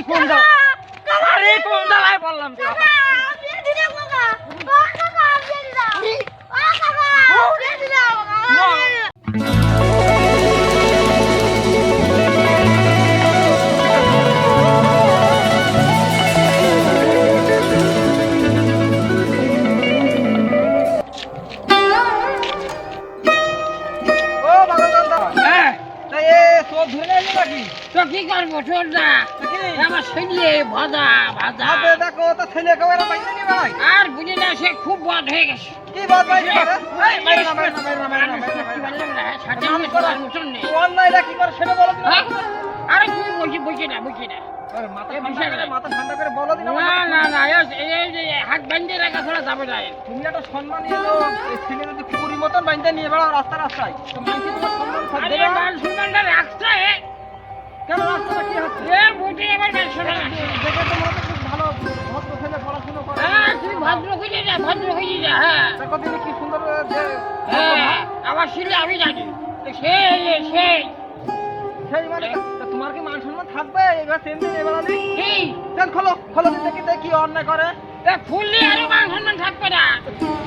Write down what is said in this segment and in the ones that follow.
কোন দা আরে কোন দালায় বললাম ভাজা ভাজা। আবে দেখো তো ছেলে কেউ পাইনি নি ভাই আর বুঝি না সে খুব বদ হয়ে গেছে। কি বাত ভাই এই মাইরা না মাইরা না মাইরা না মাইরা না সাথে নাম নিয়ে মতন নেই। তুই কি করে সেটা বলো হ্যাঁ? আরে তুই বলছি বলছি না বলছি না। আরে মাথা ঠান্ডা করে মাথা ঠান্ডা করে বলো দিন না না না এ- হাত বাঁধিয়ে রাখা ছাড়া যাবে না। তুমি একটা সম্মান নিয়ে তো ছেলে যদি কুকুরি মতন বাইন্দা নিয়ে বেড়াও রাস্তা রাস্তায় সম্মান থাকবে কেন রাস্তাটা কি হচ্ছে? এ বুঝি এবার দেখে তো মনে খুব ভালো ভদ্র ছেলে পড়াশোনা করে। হ্যাঁ তুই ভদ্র হয়ে যা ভদ্র হয়ে যা হ্যাঁ। দেখো কি সুন্দর হ্যাঁ আমার ছেলে আমি জানি। সেই সেই। সেই মানে তোমার কি মান সম্মান থাকবে? এবার সেম দিন এবার কি? খোলো খোলো দেখি দেখি অন্যায় করে। এ ফুললে আরও মান সম্মান থাকবে না।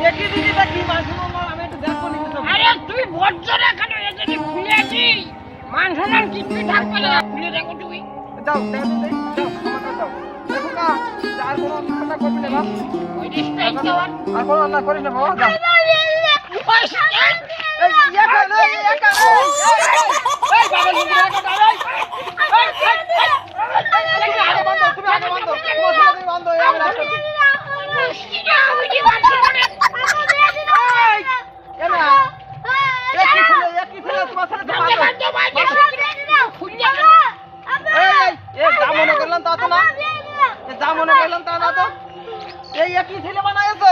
দেখি দিদি দেখি মান সম্মান আমি একটু আরে তুই বজ্র না কেন? কি খুলে আছিস। মান সম্মান কিছুই থাকবে না খুলে দেখো তুই যাও যাও যাও দেখো না আর কোনো অন্যায় করবি না বাপ ওই রেস্টুরেন্ট যাওয়ার আর কোনো অন্যায় করিস না বাবা যাও ওই স্ট্যান্ড এই ইয়ে কেন এই ইয়ে কেন এই বাবা লুঙ্গি রাখো দাঁড়াই আগে বন্ধ তুমি আগে বন্ধ তোমার ছেলে বন্ধ এই আমি রাখো এ না এ কি ছেলে এ কি ছেলে তোমার ছেলে তো ভালো এই এই এ যা মনে করলাম তা তো না এ যা মনে করলাম তা না তো এই একই ছেলে বানাইছো?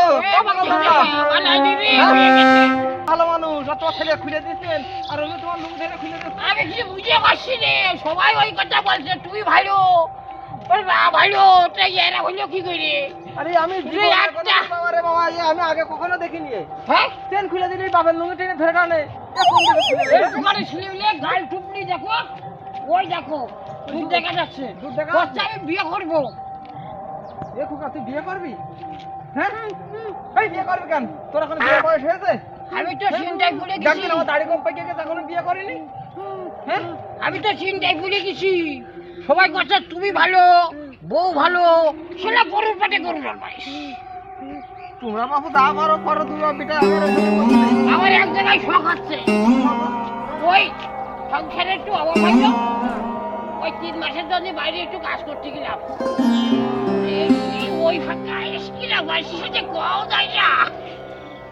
ভালো মানুষ আর তোমার ছেলে খুলে দিচ্ছেন আর ওই তোমার লুঙ্গি ছেলে খুলে দিচ্ছে আমি কিছু বুঝতে পারছি রে সবাই ওই কথা বলছে তুই ভালো। আরে আগে কখনো দেখিনি। হ্যাঁ? চেন খুলে দিলি বাবার লুঙ্গি টেনে ধরে টানে। গাল টুপনি দেখো ওই দেখো দুধ দেখা যাচ্ছে। দুধ দেখা আমি বিয়ে করব। এ খোকা তুই বিয়ে করবি? হ্যাঁ? এই বিয়ে করবি কেন? তোর এখন বিয়ে বয়স হয়েছে? আমি তো চিন্তায় ভুলে গেছি। দেখবি আমার দাড়ি কম পাইকে গেছে এখনও বিয়ে করিনি? হ্যাঁ? আমি তো চিন্তায় ভুলে গেছি। সবাই কথা তুমি ভালো বউ ভালো সেটা গরুর পেটে গরুর পাইস তোমরা বাবু দা পারো করো তুমি বিটা আমার এক জায়গায় শখ আছে। ওই সংসারে একটু অভাব ওই তিন মাসের জন্য বাইরে একটু কাজ করতে গেলাম। ওই ফাঁকা এসকি না বাসি সাথে কোয়াও যায় না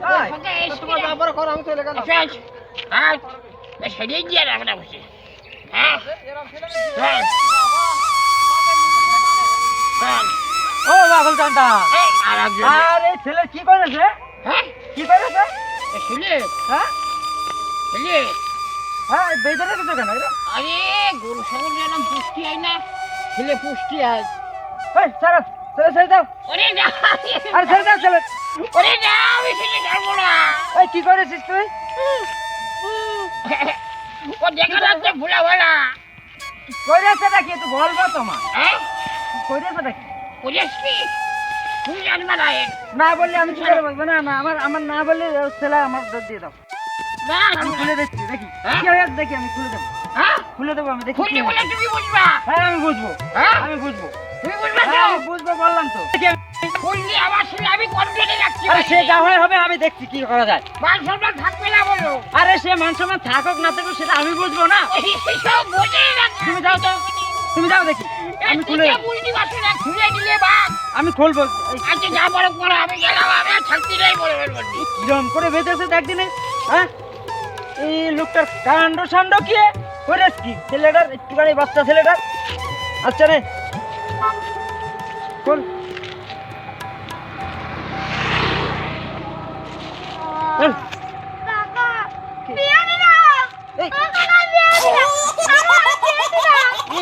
তাই? ফাঁকা এসকি তোমার পারো করো আমি চলে গেলাম আচ্ছা হ্যাঁ দিয়ে বসে। হ্যাঁ? ছেলে হ্যাঁ? হ্যাঁ? ও রাহুল কান্তা এই আর একজন। আর এই ছেলে কি করেছে হ্যাঁ? কি করেছে ছেলে? হ্যাঁ? ছেলে? হ্যাঁ বেঁধে রেখেছো কেন আরে গরু ছাগল যেন পুষ্টি হয় না ছেলে পুষ্টি হয়। এই ছাড়ো। ছেলে ছেড়ে দাও। ওরে না আরে ছেড়ে দাও ছেলে ওরে না আমি ছেলে ছাড়বো না। এই কি করেছিস তুই? ও দেখা যাচ্ছে ভোলা ভোলা করেছে নাকি একটু বলব তোমার। হ্যাঁ? করেছে নাকি বুঝেছ কি? তুমি জানবে না এর। না বললে আমি কি করে বলব? না না আমার আমার না বললে ও ছেলে আমার দর দিয়ে দাও। না আমি খুলে দিচ্ছি দেখি। হ্যাঁ? কি হয়ে দেখি আমি খুলে দেবো। হ্যাঁ? খুলে দেবো আমি দেখি বলে তুমি বুঝবা। হ্যাঁ আমি বুঝব। হ্যাঁ? আমি বুঝব। তুমি বুঝবা হ্যাঁ, তো? আমি বুঝব বললাম তো। দেখি আমি- খুললে আমার ছেলে আমি কন্ট্রোলে রাখছি আরে সে যা হয় হবে আমি দেখছি কি করা যায়। মান সম্মান থাকবে না বলো। আরে সে মান সম্মান থাকুক না থাকুক সেটা আমি বুঝব না। তুমি যাও তো তুমি যাও দেখি। আমি খুলে দিলে বা আমি খুলবো। আজকে যা বড় করো আমি গেলাম আমি থাকতে নেই বলে কিরম করে বেঁধেছে দেখ দিনে হ্যাঁ? এই লোকটার কাণ্ড সাণ্ড কি করেছ কি? ছেলেটার একটুখানি বাচ্চা ছেলেটার। আচ্ছা রে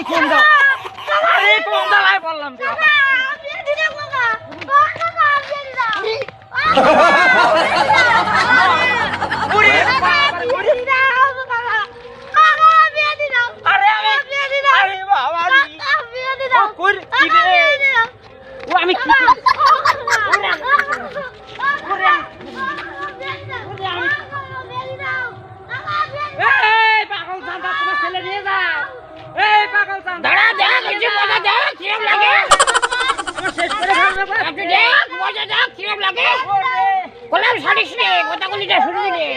কোন দা আরে কোন দালায় বললাম তো উড়ি বাবারে, উড়ি। আরে আমি আরে বাবা রে। ও কই রে? কি রে? ও আমি কি করি? এই পাগল চান্দা তোমার ছেলে নিয়ে যাও এই পাগল চান্দা দাঁড়া দেখ কিছু মজা দেখ কিরম লাগে আমার শেষ করে ফেলবে বাবা। একটু দেখ মজা দেখ কিরম লাগে? বললাম সারিস রে যা শুনে দিলে।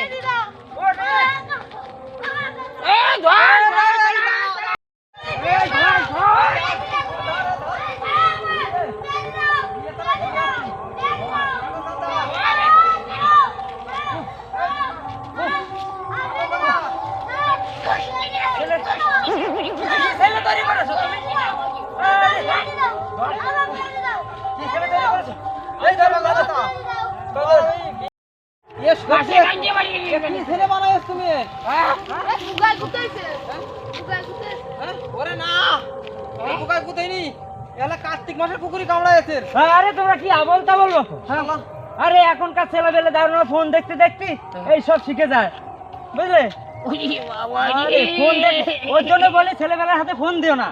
ছেলে ছেলে তৈরি করেছ তুমি? ছেলে তৈরি করেছ? হ্যাঁ। হ্যাঁ? কার্তিক মাসের পুকুরি কামড়াইছে আরে তোমরা কি আবল তাবল হ্যাঁ আরে এখনকার ছেলেবেলে দাঁড়ানো ফোন দেখতে দেখতে এই সব শিখে যায়। বুঝলে? ওরে জন্য বলে ছেলেবেলার হাতে ফোন দিও না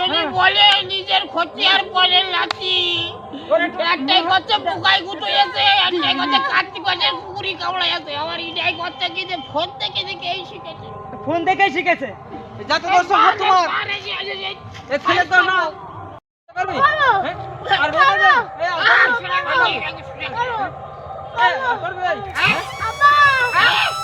যদি বলে নিজের আর লাচি একটাই গুটো এসে একটাই কথা কার্তিক মাসের পুকুরি কামড়াই আছে আমার এটাই কথা কি যে ফোন থেকে দেখে এই শিখেছে ফোন দেখেই শিখেছে যাতে হাত তোমার এ ছেলে তো পারবি হ্যাঁ? আর বলে আর। পারবি হ্যাঁ?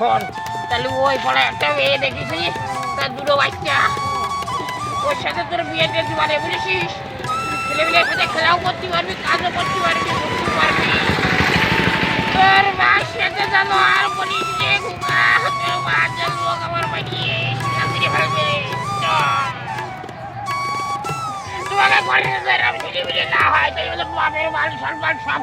শোন তাহলে ওই পড়ে একটা মেয়ে দেখেছিস তার দুটো বাচ্চা। ওর সাথে তোর বিয়ে দিতে পারে বুঝেছিস? সাথে খেলাও করতে পারবি, কাজও করতে পারবি করতে পারবি। তোর মার সাথে জানো আর বলিস রে তোর বাচ্চার লোক আমার ফিরে ফেলবে। তোমাকে ঘরে আমি না হয়, তাই বাপের বাড়ি সব